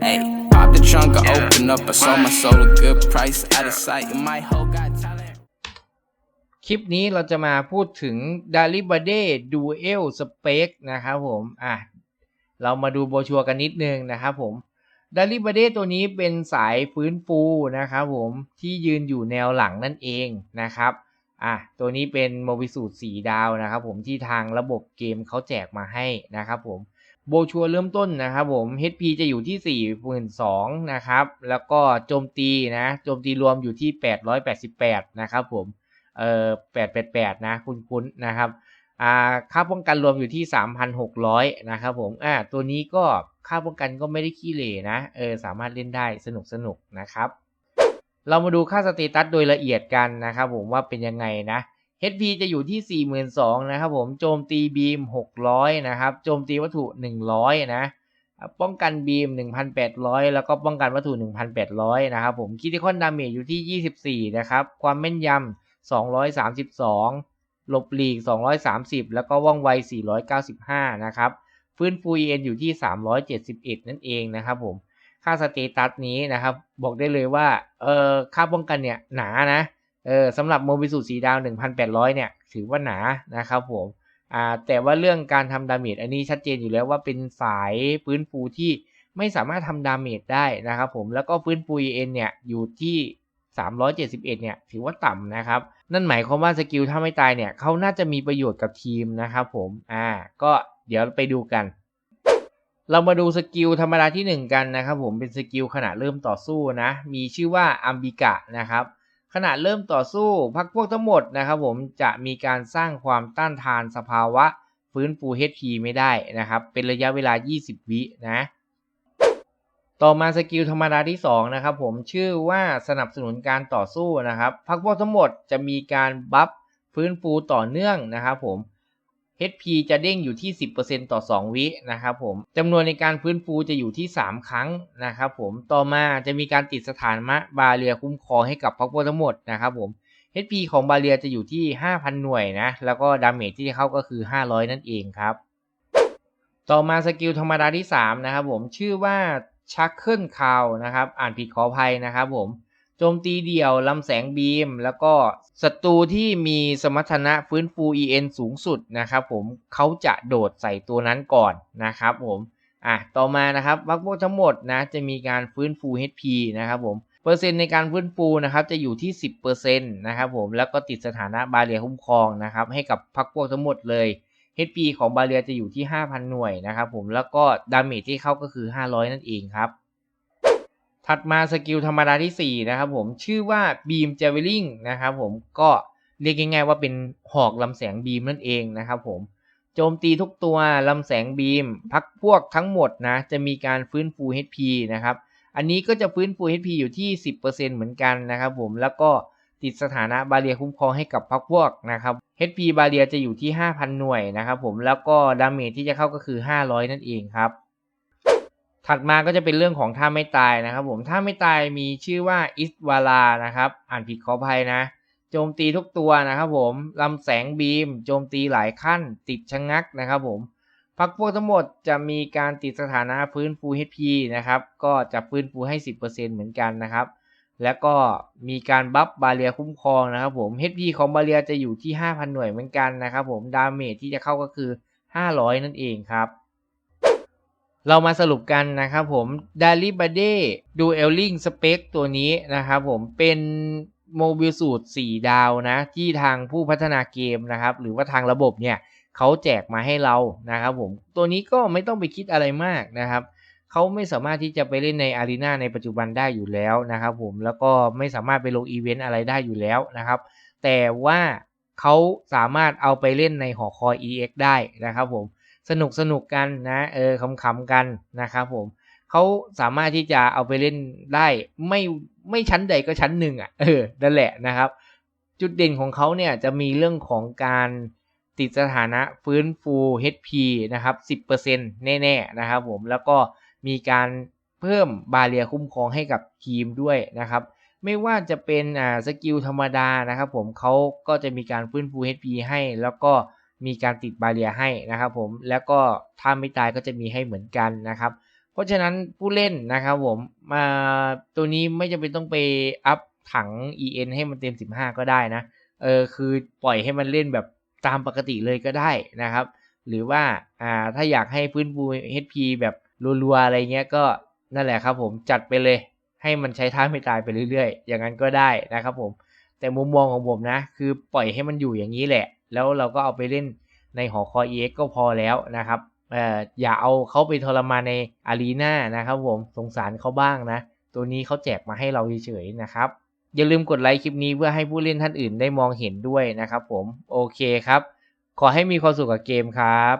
Hey, pop the trunk, I open up. I sold my soul a good price. Out of sight, and my hoe got talent. คลิปนี้เราจะมาพูดถึง d a l i b a d e Dual Spec นะครับผม อะ เรามาดูโบรชัวร์กันนิดนึงนะครับผม d a l i b a d e ตัวนี้เป็นสายฟื้นฟูนะครับผมที่ยืนอยู่แนวหลังนั่นเองนะครับอะตัวนี้เป็นโมบิสูตร4ดาวนะครับผมที่ทางระบบเกมเขาแจกมาให้นะครับผม โบชัวเริ่มต้นนะครับผม HP จะอยู่ที่ 42,000นะครับ แล้วก็โจมตีนะ โจมตีรวมอยู่ที่ 888 นะครับผม เอ่อ 888 นะ คุ้นๆ นะครับ อ่า ค่าป้องกันรวมอยู่ที่ 3,600 นะครับผม อ่า ตัวนี้ก็ค่าป้องกันก็ไม่ได้ขี้เหร่นะ เออ สามารถเล่นได้สนุกๆนะครับ เรามาดูค่าสเตตัสโดยละเอียดกันนะครับผมว่าเป็นยังไงนะ HP จะอยู่ที่ 42,000นะครับผม โจมตีบีม 600 นะครับ โจมตีวัตถุ 100 นะ ป้องกันบีม 1,800 แล้วก็ป้องกันวัตถุ 1,800 นะครับผมคิติคอนดาเมจอยู่ที่ 24 นะครับ ความแม่นยำ 232 หลบหลีก 230 แล้วก็ว่องไว 495 นะครับ ฟื้นฟู EN อยู่ที่ 371 นั่นเองนะครับผม ค่าสเตตัสนี้นะครับ บอกได้เลยว่า เออค่าป้องกันเนี่ยหนานะ เออสำหรับโมบิสูสีดาว 1,800 เนี่ย ถือว่าหนานะครับผมอ่าแต่ว่าเรื่องการทำดาเมจอันนี้ชัดเจนอยู่แล้วว่าเป็นสายฟื้นฟูที่ไม่สามารถทำดาเมจได้นะครับผมแล้วก็ฟื้นฟู EN เนี่ยอยู่ที่ 371 เนี่ย ถือว่าต่ำนะครับ นั่นหมายความว่าสกิลถ้าไม่ตายเนี่ยเขาน่าจะมีประโยชน์กับทีมนะครับผมอ่าก็เดี๋ยวไปดูกันเรามาดูสกิลธรรมดาที่ 1 กันนะครับผมเป็นสกิลขณะเริ่มต่อสู้นะ มีชื่อว่าอัมบิกะนะครับ ขณะเริ่มต่อสู้พักพวกทั้งหมดนะครับผมจะมีการสร้างความต้านทานสภาวะฟื้นฟู HP ไม่ได้นะครับ เป็นระยะเวลา 20 วินะ ต่อมาสกิลธรรมดาที่ 2 นะครับผมชื่อว่าสนับสนุนการต่อสู้นะครับพักพวกทั้งหมดจะมีการบัฟฟื้นฟูต่อเนื่องนะครับผม HP จะเด้งอยู่ที่ 10%ต่อ 2 วินะครับผมจำนวนในการฟื้นฟูจะอยู่ที่ 3 ครั้งนะครับผมต่อมาจะมีการติดสถานมะบาเรียคุ้มครองให้กับพักพวกทั้งหมดนะครับผม HP ของบาเรียจะอยู่ที่ 5,000 หน่วยนะแล้วก็ดาเมจที่จะเข้าก็คือ 500 นั่นเองครับ ต่อมาสกิลธรรมดาที่ 3 นะครับผมชื่อว่าชักเคิลคาวนะครับอ่านผิดขออภัยนะครับผม โจมตีเดี่ยวลำแสงบีม แล้วก็ศัตรูที่มีสมรรถนะฟื้นฟู EN สูงสุดนะครับผมเขาจะโดดใส่ตัวนั้นก่อนนะครับผมอะต่อมานะครับวักพวกทั้งหมดนะจะมีการฟื้นฟู HP นะครับผมเปอร์เซ็นต์ในการฟื้นฟูนะครับจะอยู่ที่ 10%นะครับผมแล้วก็ติดสถานะบาเรียคุ้มครองนะครับให้กับพักพวกทั้งหมดเลย HP ของบาเรียจะอยู่ที่ 5,000 หน่วยนะครับผมแล้วก็ดาเมจที่เข้าก็คือ 500 นั่นเองครับ ถัดมาสกิลธรรมดาที่ 4 นะครับผมชื่อว่า Beam Javelin นะครับผมก็เรียกง่ายๆว่าเป็นหอกลำแสงบีมนั่นเองนะครับผมโจมตีทุกตัวลำแสงบีม พักพวกทั้งหมดนะจะมีการฟื้นฟู HP นะครับอันนี้ก็จะฟื้นฟู HP อยู่ที่ 10%เหมือนกันนะครับผมแล้วก็ติดสถานะบาเรียคุ้มครองให้กับพักพวกนะครับ HP บาเรียจะอยู่ที่ 5,000 หน่วยนะครับผมแล้วก็ดาเมจที่จะเข้าก็คือ 500 นั่นเองครับ ถัดมาก็จะเป็นเรื่องของท่าไม่ตายนะครับ ผมท่าไม่ตายมีชื่อว่าอิสวาลานะครับ อ่านผิดขออภัยนะ โจมตีทุกตัวนะครับผมลำแสงบีม โจมตีหลายขั้น ติดชะงักนะครับผมพักพวกทั้งหมดจะมีการติดสถานะฟื้นฟู HP นะครับ ก็จะฟื้นฟูให้ 10%เหมือนกันนะครับ แล้วก็มีการบัฟบาเรียคุ้มครองนะครับผม HP ของบาเรียจะอยู่ที่ 5,000 หน่วยเหมือนกันนะครับผม ดาเมจที่จะเข้าก็คือ 500 นั่นเองครับ เรามาสรุปกันนะครับผม d a l i b a d e Dueling Spec ตัวนี้นะครับผมเป็นโมบิลสูตร 4 ดาวนะ ที่ทางผู้พัฒนาเกมนะครับ หรือว่าทางระบบเนี่ยเขาแจกมาให้เรานะครับผมตัวนี้ก็ไม่ต้องไปคิดอะไรมากนะครับเขาไม่สามารถที่จะไปเล่นในอารีนาในปัจจุบันได้อยู่แล้วนะครับผมแล้วก็ไม่สามารถไปลงอีเวนต์อะไรได้อยู่แล้วนะครับ แต่ว่าเขาสามารถเอาไปเล่นในหอคอย EX ได้นะครับผม สนุกสนุกกันนะเออขำๆกันนะครับผมเขาสามารถที่จะเอาไปเล่นได้ไม่ไม่ชั้นใดก็ชั้นหนึ่งอะเออนั่นแหละนะครับ จุดเด่นของเขาเนี่ยจะมีเรื่องของการติดสถานะฟื้นฟู HP นะครับ 10%แน่ๆนะครับผมแล้วก็มีการเพิ่มบาเรียคุ้มครองให้กับทีมด้วยนะครับ ไม่ว่าจะเป็นอ่าสกิลธรรมดานะครับผมเขาก็จะมีการฟื้นฟู HP ให้แล้วก็ มีการติดบาเรียให้นะครับผมแล้วก็ถ้าไม่ตายก็จะมีให้เหมือนกันนะครับ เพราะฉะนั้นผู้เล่นนะครับผมมาตัวนี้ไม่จำเป็นต้องไปอัพถัง EN ให้มันเต็ม 15 ก็ได้นะเออคือปล่อยให้มันเล่นแบบตามปกติเลยก็ได้นะครับ หรือว่าอ่าถ้าอยากให้ฟื้นฟู HP แบบรัวๆอะไรเงี้ยก็นั่นแหละครับผมจัดไปเลยให้มันใช้ท่าไม่ตายไปเรื่อยๆ อย่างนั้นก็ได้นะครับผมแต่มุมมองของผมนะ คือปล่อยให้มันอยู่อย่างนี้แหละ แล้วเราก็เอาไปเล่นในหอคอย EX ก็พอแล้วนะครับเอออย่าเอาเขาไปทรมานในอารีนานะครับผมสงสารเขาบ้างนะ ตัวนี้เขาแจกมาให้เราเฉยๆนะครับ อย่าลืมกดไลค์คลิปนี้เพื่อให้ผู้เล่นท่านอื่นได้มองเห็นด้วยนะครับผม โอเคครับ ขอให้มีความสุขกับเกมครับ